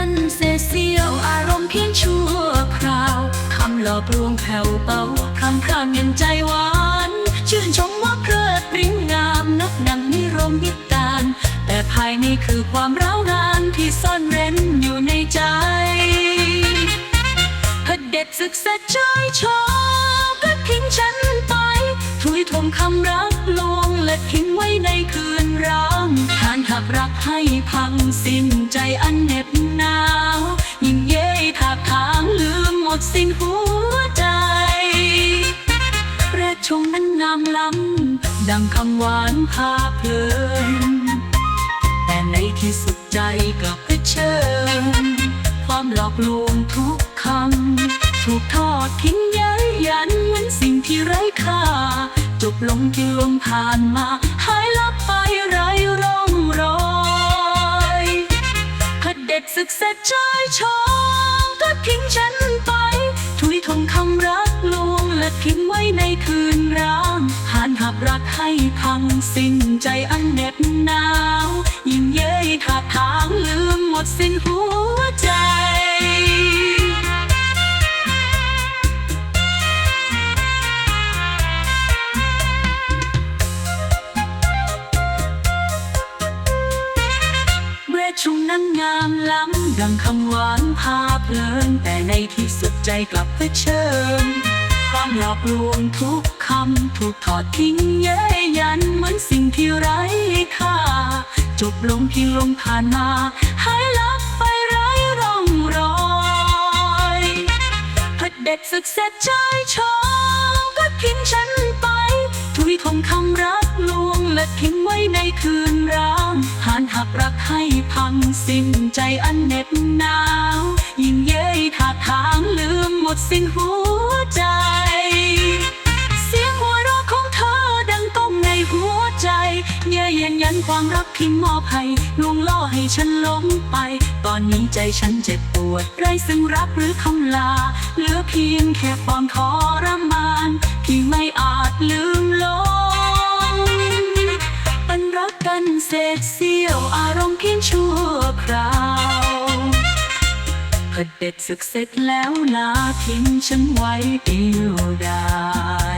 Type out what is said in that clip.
ันเสียเสียว อารมณ์เพียงชั่วคราว คำหลอกลวงแผ่วเบาคำข้างเงินใจหวาน ชื่นชมว่าเพลิดปริ้งงามนับดังนิรมิตาน แต่ภายในคือความร้าวรานที่ซ่อนเร้นอยู่ในใจพเด็ดศึกษาใจชอบก็ทิ้งฉันไป ถุยทมคำรักลวงและทิ้งไว้ในคืนรา รักให้พังสิ้นใจอันเหน็บหนาว ยิ่งเย้ถากทางลืมหมดสิ้นหัวใจแรกชงนั้นงามล้ำดังคำหวานพาเพลิน แต่ในที่สุดใจกลับไปเชิญความหลอกลวงทุกคำถูกทอดทิ้งย้ายยันเหมือนสิ่งที่ไร้ค่า จบลงที่ลมผ่านมาหาย ศึกเสร็จใจชองก็ทิ้งฉันไป ถุยทงคำรักลวงและทิ้งไว้ในคืนร้างหานหับรักให้พังสิ้นใจอันเหน็บหนาว ยิ่งเย้ยถาทางลืมหมดสิ้นหัว ใจเวทชุงนั้นงามล้ำดังคำหวานพาเพลิน แต่ในที่สุดใจกลับไปเชิญความหลอกลวงทุกคำ ถูกถอดทิ้งเย้ยยันเหมือนสิ่งที่ไร้ค่า จบลงที่ลมผ่านมาหายลับไปไร้ร่องรอยพระเด็จศึกเสร็จใจชองก็ทิ้งฉันไปถุยทงคำรัก และทิ้งไว้ในคืนร้างหานหักรักให้พังสิ้นใจอันเหน็บหนาว ยิ่งเย้ยถากทางลืมหมดสิ้นหัวใจ เสียงหัวเราะของเธอดังก้องในหัวใจเย้ยเย็นยันความรักที่มอบให้ลวงล่อให้ฉันหลงไป ตอนนี้ใจฉันเจ็บปวด ไรซึ่งรักหรือคำลา เหลือเพียงแค่ความทรมานที่ไม่อาจลืมลง เศเสี้ยวอารมณ์เพียงชั่วคราวเด็ดศึกเสร็จแล้วลาทิ้งฉันไว้เดียวดาย